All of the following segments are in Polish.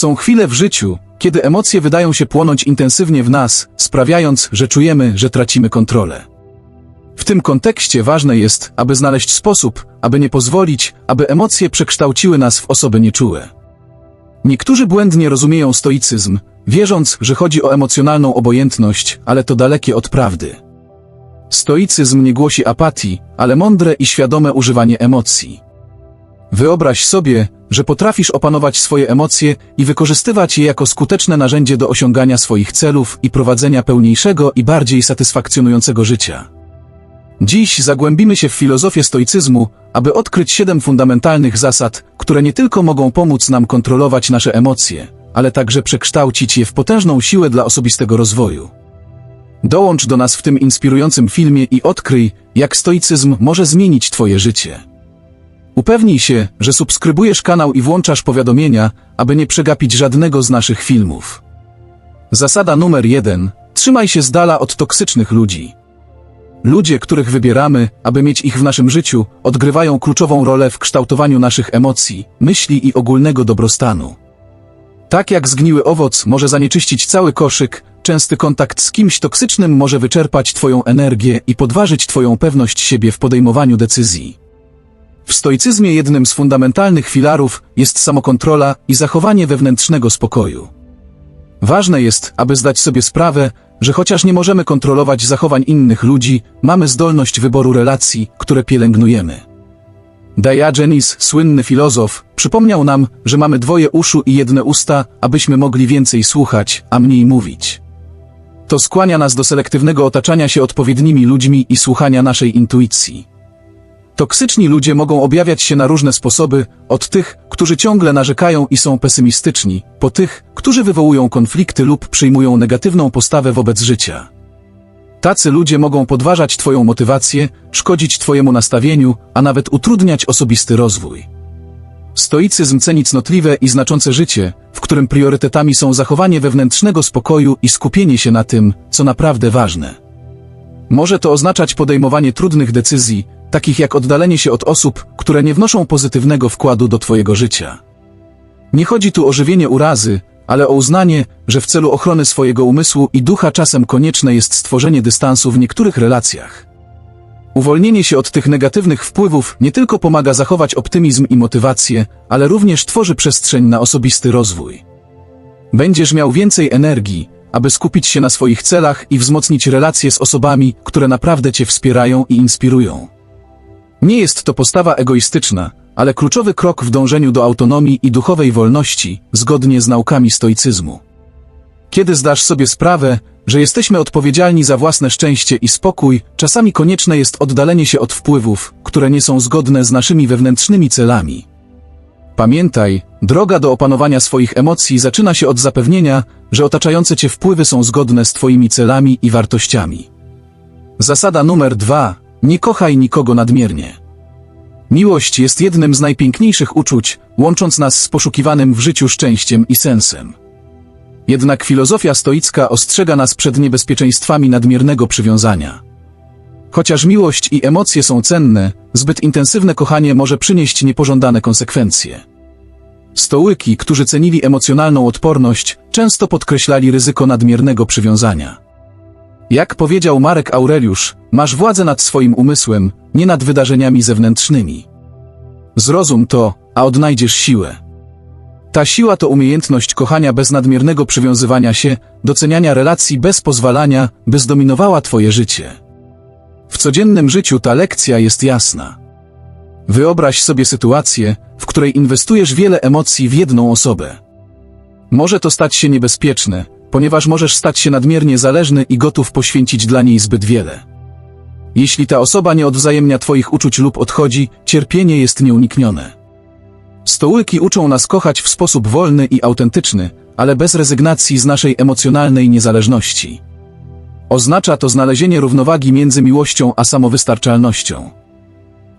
Są chwile w życiu, kiedy emocje wydają się płonąć intensywnie w nas, sprawiając, że czujemy, że tracimy kontrolę. W tym kontekście ważne jest, aby znaleźć sposób, aby nie pozwolić, aby emocje przekształciły nas w osoby nieczułe. Niektórzy błędnie rozumieją stoicyzm, wierząc, że chodzi o emocjonalną obojętność, ale to dalekie od prawdy. Stoicyzm nie głosi apatii, ale mądre i świadome używanie emocji. Wyobraź sobie, że potrafisz opanować swoje emocje i wykorzystywać je jako skuteczne narzędzie do osiągania swoich celów i prowadzenia pełniejszego i bardziej satysfakcjonującego życia. Dziś zagłębimy się w filozofię stoicyzmu, aby odkryć siedem fundamentalnych zasad, które nie tylko mogą pomóc nam kontrolować nasze emocje, ale także przekształcić je w potężną siłę dla osobistego rozwoju. Dołącz do nas w tym inspirującym filmie i odkryj, jak stoicyzm może zmienić Twoje życie. Upewnij się, że subskrybujesz kanał i włączasz powiadomienia, aby nie przegapić żadnego z naszych filmów. Zasada numer jeden: trzymaj się z dala od toksycznych ludzi. Ludzie, których wybieramy, aby mieć ich w naszym życiu, odgrywają kluczową rolę w kształtowaniu naszych emocji, myśli i ogólnego dobrostanu. Tak jak zgniły owoc może zanieczyścić cały koszyk, częsty kontakt z kimś toksycznym może wyczerpać Twoją energię i podważyć Twoją pewność siebie w podejmowaniu decyzji. W stoicyzmie jednym z fundamentalnych filarów jest samokontrola i zachowanie wewnętrznego spokoju. Ważne jest, aby zdać sobie sprawę, że chociaż nie możemy kontrolować zachowań innych ludzi, mamy zdolność wyboru relacji, które pielęgnujemy. Diogenes, słynny filozof, przypomniał nam, że mamy dwoje uszu i jedne usta, abyśmy mogli więcej słuchać, a mniej mówić. To skłania nas do selektywnego otaczania się odpowiednimi ludźmi i słuchania naszej intuicji. Toksyczni ludzie mogą objawiać się na różne sposoby, od tych, którzy ciągle narzekają i są pesymistyczni, po tych, którzy wywołują konflikty lub przyjmują negatywną postawę wobec życia. Tacy ludzie mogą podważać Twoją motywację, szkodzić Twojemu nastawieniu, a nawet utrudniać osobisty rozwój. Stoicyzm ceni cnotliwe i znaczące życie, w którym priorytetami są zachowanie wewnętrznego spokoju i skupienie się na tym, co naprawdę ważne. Może to oznaczać podejmowanie trudnych decyzji, takich jak oddalenie się od osób, które nie wnoszą pozytywnego wkładu do Twojego życia. Nie chodzi tu o żywienie urazy, ale o uznanie, że w celu ochrony swojego umysłu i ducha czasem konieczne jest stworzenie dystansu w niektórych relacjach. Uwolnienie się od tych negatywnych wpływów nie tylko pomaga zachować optymizm i motywację, ale również tworzy przestrzeń na osobisty rozwój. Będziesz miał więcej energii, aby skupić się na swoich celach i wzmocnić relacje z osobami, które naprawdę Cię wspierają i inspirują. Nie jest to postawa egoistyczna, ale kluczowy krok w dążeniu do autonomii i duchowej wolności, zgodnie z naukami stoicyzmu. Kiedy zdasz sobie sprawę, że jesteśmy odpowiedzialni za własne szczęście i spokój, czasami konieczne jest oddalenie się od wpływów, które nie są zgodne z naszymi wewnętrznymi celami. Pamiętaj, droga do opanowania swoich emocji zaczyna się od zapewnienia, że otaczające cię wpływy są zgodne z twoimi celami i wartościami. Zasada numer dwa: nie kochaj nikogo nadmiernie. Miłość jest jednym z najpiękniejszych uczuć, łącząc nas z poszukiwanym w życiu szczęściem i sensem. Jednak filozofia stoicka ostrzega nas przed niebezpieczeństwami nadmiernego przywiązania. Chociaż miłość i emocje są cenne, zbyt intensywne kochanie może przynieść niepożądane konsekwencje. Stołyki, którzy cenili emocjonalną odporność, często podkreślali ryzyko nadmiernego przywiązania. Jak powiedział Marek Aureliusz, masz władzę nad swoim umysłem, nie nad wydarzeniami zewnętrznymi. Zrozum to, a odnajdziesz siłę. Ta siła to umiejętność kochania bez nadmiernego przywiązywania się, doceniania relacji bez pozwalania, by zdominowała Twoje życie. W codziennym życiu ta lekcja jest jasna. Wyobraź sobie sytuację, w której inwestujesz wiele emocji w jedną osobę. Może to stać się niebezpieczne, ponieważ możesz stać się nadmiernie zależny i gotów poświęcić dla niej zbyt wiele. Jeśli ta osoba nie odwzajemnia Twoich uczuć lub odchodzi, cierpienie jest nieuniknione. Stołyki uczą nas kochać w sposób wolny i autentyczny, ale bez rezygnacji z naszej emocjonalnej niezależności. Oznacza to znalezienie równowagi między miłością a samowystarczalnością.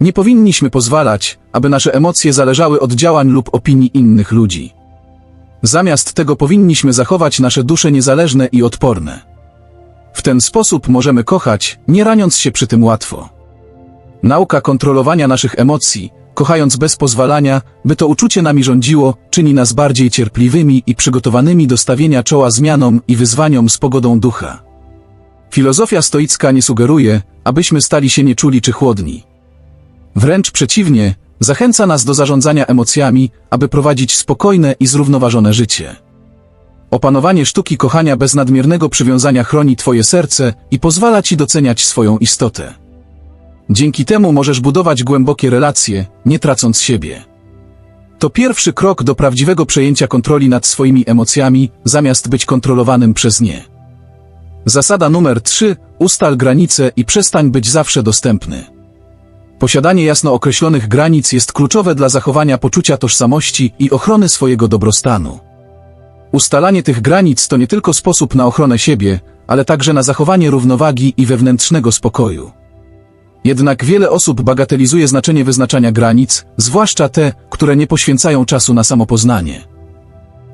Nie powinniśmy pozwalać, aby nasze emocje zależały od działań lub opinii innych ludzi. Zamiast tego powinniśmy zachować nasze dusze niezależne i odporne. W ten sposób możemy kochać, nie raniąc się przy tym łatwo. Nauka kontrolowania naszych emocji, kochając bez pozwalania, by to uczucie nami rządziło, czyni nas bardziej cierpliwymi i przygotowanymi do stawienia czoła zmianom i wyzwaniom z pogodą ducha. Filozofia stoicka nie sugeruje, abyśmy stali się nieczuli czy chłodni. Wręcz przeciwnie, zachęca nas do zarządzania emocjami, aby prowadzić spokojne i zrównoważone życie. Opanowanie sztuki kochania bez nadmiernego przywiązania chroni Twoje serce i pozwala Ci doceniać swoją istotę. Dzięki temu możesz budować głębokie relacje, nie tracąc siebie. To pierwszy krok do prawdziwego przejęcia kontroli nad swoimi emocjami, zamiast być kontrolowanym przez nie. Zasada numer 3. Ustal granice i przestań być zawsze dostępny. Posiadanie jasno określonych granic jest kluczowe dla zachowania poczucia tożsamości i ochrony swojego dobrostanu. Ustalanie tych granic to nie tylko sposób na ochronę siebie, ale także na zachowanie równowagi i wewnętrznego spokoju. Jednak wiele osób bagatelizuje znaczenie wyznaczania granic, zwłaszcza te, które nie poświęcają czasu na samopoznanie.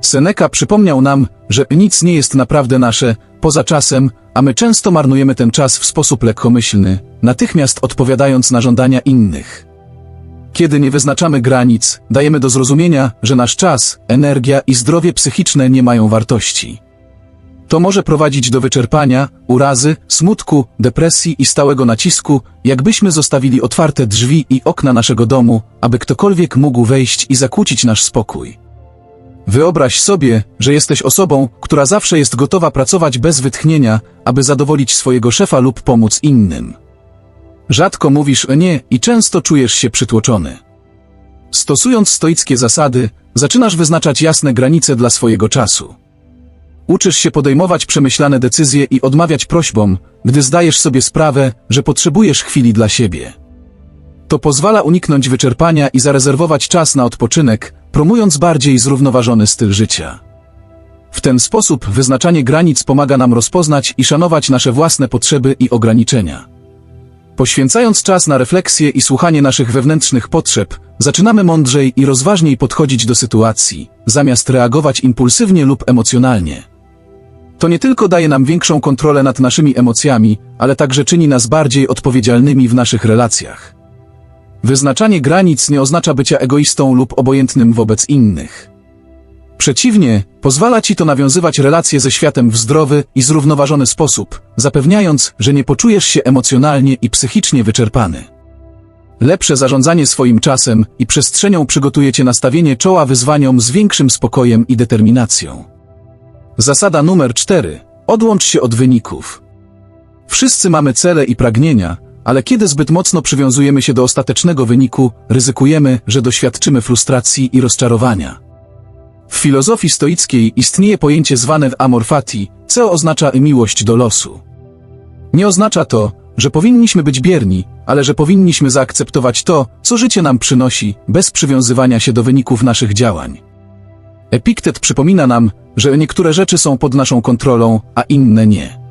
Seneca przypomniał nam, że nic nie jest naprawdę nasze, poza czasem, a my często marnujemy ten czas w sposób lekkomyślny, natychmiast odpowiadając na żądania innych. Kiedy nie wyznaczamy granic, dajemy do zrozumienia, że nasz czas, energia i zdrowie psychiczne nie mają wartości. To może prowadzić do wyczerpania, urazy, smutku, depresji i stałego nacisku, jakbyśmy zostawili otwarte drzwi i okna naszego domu, aby ktokolwiek mógł wejść i zakłócić nasz spokój. Wyobraź sobie, że jesteś osobą, która zawsze jest gotowa pracować bez wytchnienia, aby zadowolić swojego szefa lub pomóc innym. Rzadko mówisz nie i często czujesz się przytłoczony. Stosując stoickie zasady, zaczynasz wyznaczać jasne granice dla swojego czasu. Uczysz się podejmować przemyślane decyzje i odmawiać prośbom, gdy zdajesz sobie sprawę, że potrzebujesz chwili dla siebie. To pozwala uniknąć wyczerpania i zarezerwować czas na odpoczynek, promując bardziej zrównoważony styl życia. W ten sposób wyznaczanie granic pomaga nam rozpoznać i szanować nasze własne potrzeby i ograniczenia. Poświęcając czas na refleksję i słuchanie naszych wewnętrznych potrzeb, zaczynamy mądrzej i rozważniej podchodzić do sytuacji, zamiast reagować impulsywnie lub emocjonalnie. To nie tylko daje nam większą kontrolę nad naszymi emocjami, ale także czyni nas bardziej odpowiedzialnymi w naszych relacjach. Wyznaczanie granic nie oznacza bycia egoistą lub obojętnym wobec innych. Przeciwnie, pozwala ci to nawiązywać relacje ze światem w zdrowy i zrównoważony sposób, zapewniając, że nie poczujesz się emocjonalnie i psychicznie wyczerpany. Lepsze zarządzanie swoim czasem i przestrzenią przygotuje cię na stawienie czoła wyzwaniom z większym spokojem i determinacją. Zasada numer 4. Odłącz się od wyników. Wszyscy mamy cele i pragnienia, ale kiedy zbyt mocno przywiązujemy się do ostatecznego wyniku, ryzykujemy, że doświadczymy frustracji i rozczarowania. W filozofii stoickiej istnieje pojęcie zwane amor fati, co oznacza miłość do losu. Nie oznacza to, że powinniśmy być bierni, ale że powinniśmy zaakceptować to, co życie nam przynosi, bez przywiązywania się do wyników naszych działań. Epiktet przypomina nam, że niektóre rzeczy są pod naszą kontrolą, a inne nie.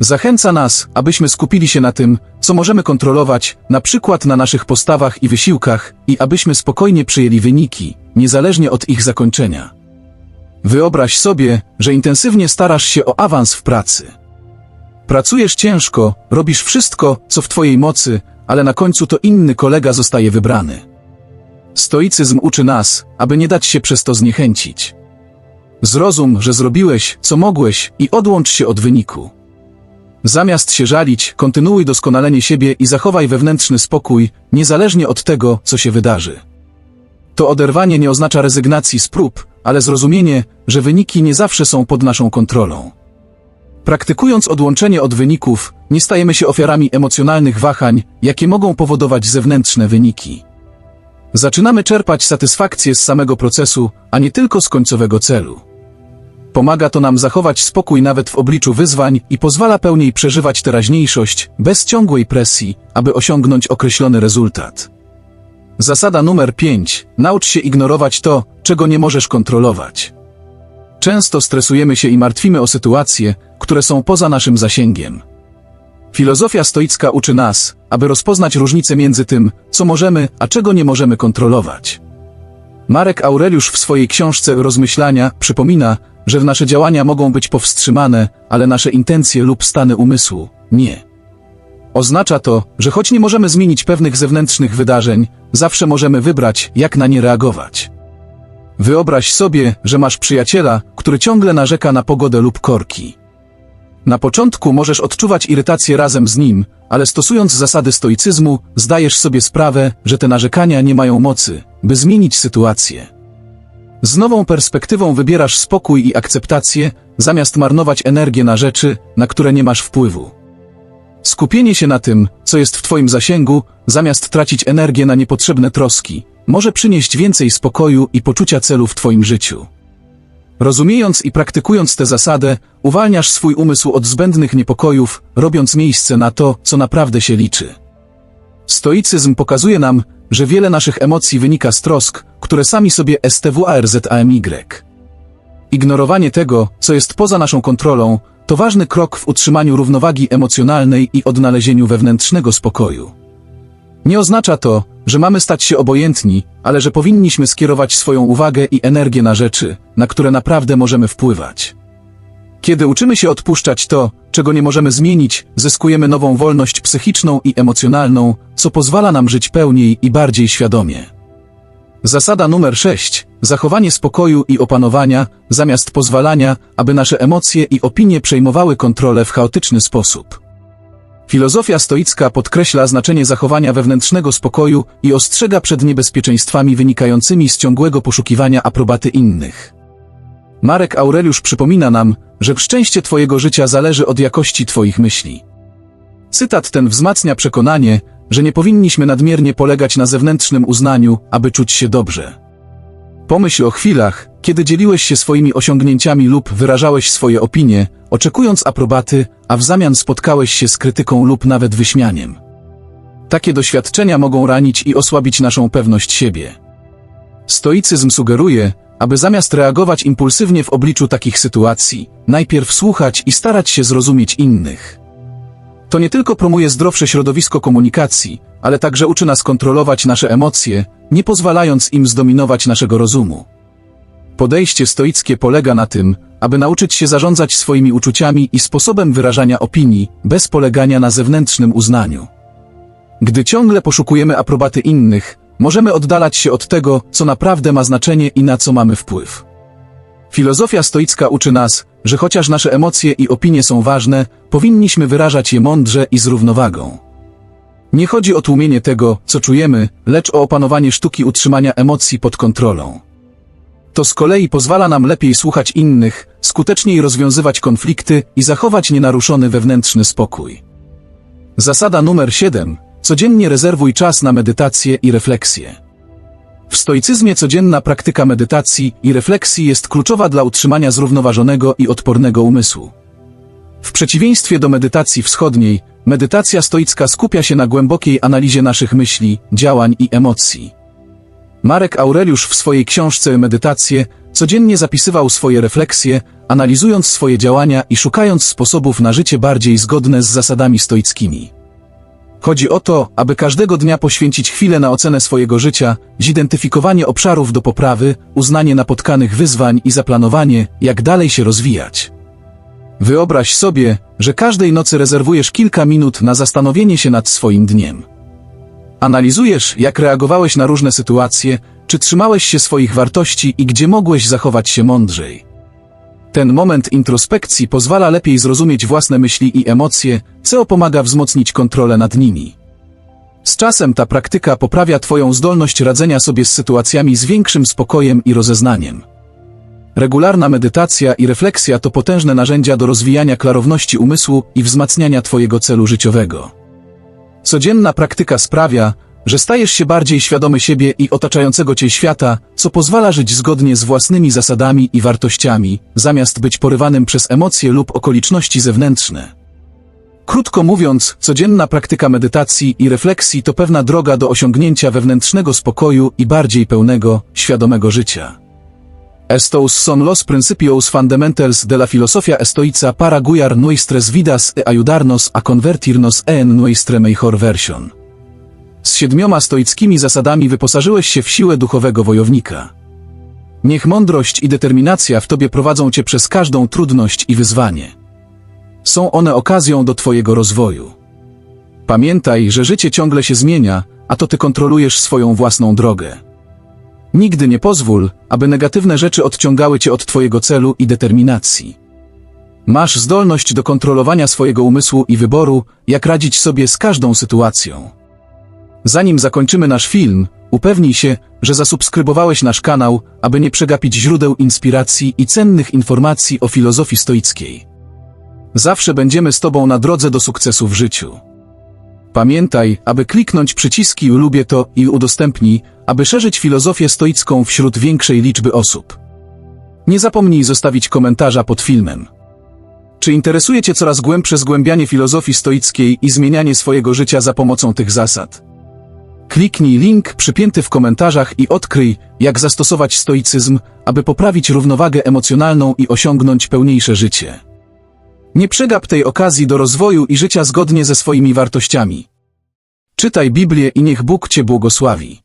Zachęca nas, abyśmy skupili się na tym, co możemy kontrolować, na przykład na naszych postawach i wysiłkach, i abyśmy spokojnie przyjęli wyniki, niezależnie od ich zakończenia. Wyobraź sobie, że intensywnie starasz się o awans w pracy. Pracujesz ciężko, robisz wszystko, co w Twojej mocy, ale na końcu to inny kolega zostaje wybrany. Stoicyzm uczy nas, aby nie dać się przez to zniechęcić. Zrozum, że zrobiłeś, co mogłeś i odłącz się od wyniku. Zamiast się żalić, kontynuuj doskonalenie siebie i zachowaj wewnętrzny spokój, niezależnie od tego, co się wydarzy. To oderwanie nie oznacza rezygnacji z prób, ale zrozumienie, że wyniki nie zawsze są pod naszą kontrolą. Praktykując odłączenie od wyników, nie stajemy się ofiarami emocjonalnych wahań, jakie mogą powodować zewnętrzne wyniki. Zaczynamy czerpać satysfakcję z samego procesu, a nie tylko z końcowego celu. Pomaga to nam zachować spokój nawet w obliczu wyzwań i pozwala pełniej przeżywać teraźniejszość, bez ciągłej presji, aby osiągnąć określony rezultat. Zasada numer 5. Naucz się ignorować to, czego nie możesz kontrolować. Często stresujemy się i martwimy o sytuacje, które są poza naszym zasięgiem. Filozofia stoicka uczy nas, aby rozpoznać różnicę między tym, co możemy, a czego nie możemy kontrolować. Marek Aureliusz w swojej książce Rozmyślania przypomina, że nasze działania mogą być powstrzymane, ale nasze intencje lub stany umysłu nie. Oznacza to, że choć nie możemy zmienić pewnych zewnętrznych wydarzeń, zawsze możemy wybrać, jak na nie reagować. Wyobraź sobie, że masz przyjaciela, który ciągle narzeka na pogodę lub korki. Na początku możesz odczuwać irytację razem z nim, ale stosując zasady stoicyzmu, zdajesz sobie sprawę, że te narzekania nie mają mocy, by zmienić sytuację. Z nową perspektywą wybierasz spokój i akceptację, zamiast marnować energię na rzeczy, na które nie masz wpływu. Skupienie się na tym, co jest w Twoim zasięgu, zamiast tracić energię na niepotrzebne troski, może przynieść więcej spokoju i poczucia celu w Twoim życiu. Rozumiejąc i praktykując tę zasadę, uwalniasz swój umysł od zbędnych niepokojów, robiąc miejsce na to, co naprawdę się liczy. Stoicyzm pokazuje nam, że wiele naszych emocji wynika z trosk, które sami sobie STWARZAMY. Ignorowanie tego, co jest poza naszą kontrolą, to ważny krok w utrzymaniu równowagi emocjonalnej i odnalezieniu wewnętrznego spokoju. Nie oznacza to, że mamy stać się obojętni, ale że powinniśmy skierować swoją uwagę i energię na rzeczy, na które naprawdę możemy wpływać. Kiedy uczymy się odpuszczać to, czego nie możemy zmienić, zyskujemy nową wolność psychiczną i emocjonalną, co pozwala nam żyć pełniej i bardziej świadomie. Zasada numer 6. Zachowanie spokoju i opanowania, zamiast pozwalania, aby nasze emocje i opinie przejmowały kontrolę w chaotyczny sposób. Filozofia stoicka podkreśla znaczenie zachowania wewnętrznego spokoju i ostrzega przed niebezpieczeństwami wynikającymi z ciągłego poszukiwania aprobaty innych. Marek Aureliusz przypomina nam, że szczęście Twojego życia zależy od jakości Twoich myśli. Cytat ten wzmacnia przekonanie, że nie powinniśmy nadmiernie polegać na zewnętrznym uznaniu, aby czuć się dobrze. Pomyśl o chwilach, kiedy dzieliłeś się swoimi osiągnięciami lub wyrażałeś swoje opinie, oczekując aprobaty, a w zamian spotkałeś się z krytyką lub nawet wyśmianiem. Takie doświadczenia mogą ranić i osłabić naszą pewność siebie. Stoicyzm sugeruje, aby zamiast reagować impulsywnie w obliczu takich sytuacji, najpierw słuchać i starać się zrozumieć innych. To nie tylko promuje zdrowsze środowisko komunikacji, ale także uczy nas kontrolować nasze emocje, nie pozwalając im zdominować naszego rozumu. Podejście stoickie polega na tym, aby nauczyć się zarządzać swoimi uczuciami i sposobem wyrażania opinii, bez polegania na zewnętrznym uznaniu. Gdy ciągle poszukujemy aprobaty innych, możemy oddalać się od tego, co naprawdę ma znaczenie i na co mamy wpływ. Filozofia stoicka uczy nas, że chociaż nasze emocje i opinie są ważne, powinniśmy wyrażać je mądrze i z równowagą. Nie chodzi o tłumienie tego, co czujemy, lecz o opanowanie sztuki utrzymania emocji pod kontrolą. To z kolei pozwala nam lepiej słuchać innych, skuteczniej rozwiązywać konflikty i zachować nienaruszony wewnętrzny spokój. Zasada numer 7. Codziennie rezerwuj czas na medytację i refleksję. W stoicyzmie codzienna praktyka medytacji i refleksji jest kluczowa dla utrzymania zrównoważonego i odpornego umysłu. W przeciwieństwie do medytacji wschodniej, medytacja stoicka skupia się na głębokiej analizie naszych myśli, działań i emocji. Marek Aureliusz w swojej książce Medytacje codziennie zapisywał swoje refleksje, analizując swoje działania i szukając sposobów na życie bardziej zgodne z zasadami stoickimi. Chodzi o to, aby każdego dnia poświęcić chwilę na ocenę swojego życia, zidentyfikowanie obszarów do poprawy, uznanie napotkanych wyzwań i zaplanowanie, jak dalej się rozwijać. Wyobraź sobie, że każdej nocy rezerwujesz kilka minut na zastanowienie się nad swoim dniem. Analizujesz, jak reagowałeś na różne sytuacje, czy trzymałeś się swoich wartości i gdzie mogłeś zachować się mądrzej. Ten moment introspekcji pozwala lepiej zrozumieć własne myśli i emocje, co pomaga wzmocnić kontrolę nad nimi. Z czasem ta praktyka poprawia Twoją zdolność radzenia sobie z sytuacjami z większym spokojem i rozeznaniem. Regularna medytacja i refleksja to potężne narzędzia do rozwijania klarowności umysłu i wzmacniania Twojego celu życiowego. Codzienna praktyka sprawia, że stajesz się bardziej świadomy siebie i otaczającego cię świata, co pozwala żyć zgodnie z własnymi zasadami i wartościami, zamiast być porywanym przez emocje lub okoliczności zewnętrzne. Krótko mówiąc, codzienna praktyka medytacji i refleksji to pewna droga do osiągnięcia wewnętrznego spokoju i bardziej pełnego, świadomego życia. Estos son los principios fundamentals de la filosofia estoica para guiar nuestras vidas e ayudarnos a convertirnos en nuestra mejor version. Z siedmioma stoickimi zasadami wyposażyłeś się w siłę duchowego wojownika. Niech mądrość i determinacja w tobie prowadzą cię przez każdą trudność i wyzwanie. Są one okazją do twojego rozwoju. Pamiętaj, że życie ciągle się zmienia, a to ty kontrolujesz swoją własną drogę. Nigdy nie pozwól, aby negatywne rzeczy odciągały cię od twojego celu i determinacji. Masz zdolność do kontrolowania swojego umysłu i wyboru, jak radzić sobie z każdą sytuacją. Zanim zakończymy nasz film, upewnij się, że zasubskrybowałeś nasz kanał, aby nie przegapić źródeł inspiracji i cennych informacji o filozofii stoickiej. Zawsze będziemy z Tobą na drodze do sukcesu w życiu. Pamiętaj, aby kliknąć przyciski lubię to i udostępnij, aby szerzyć filozofię stoicką wśród większej liczby osób. Nie zapomnij zostawić komentarza pod filmem. Czy interesuje Cię coraz głębsze zgłębianie filozofii stoickiej i zmienianie swojego życia za pomocą tych zasad? Kliknij link przypięty w komentarzach i odkryj, jak zastosować stoicyzm, aby poprawić równowagę emocjonalną i osiągnąć pełniejsze życie. Nie przegap tej okazji do rozwoju i życia zgodnie ze swoimi wartościami. Czytaj Biblię i niech Bóg Cię błogosławi.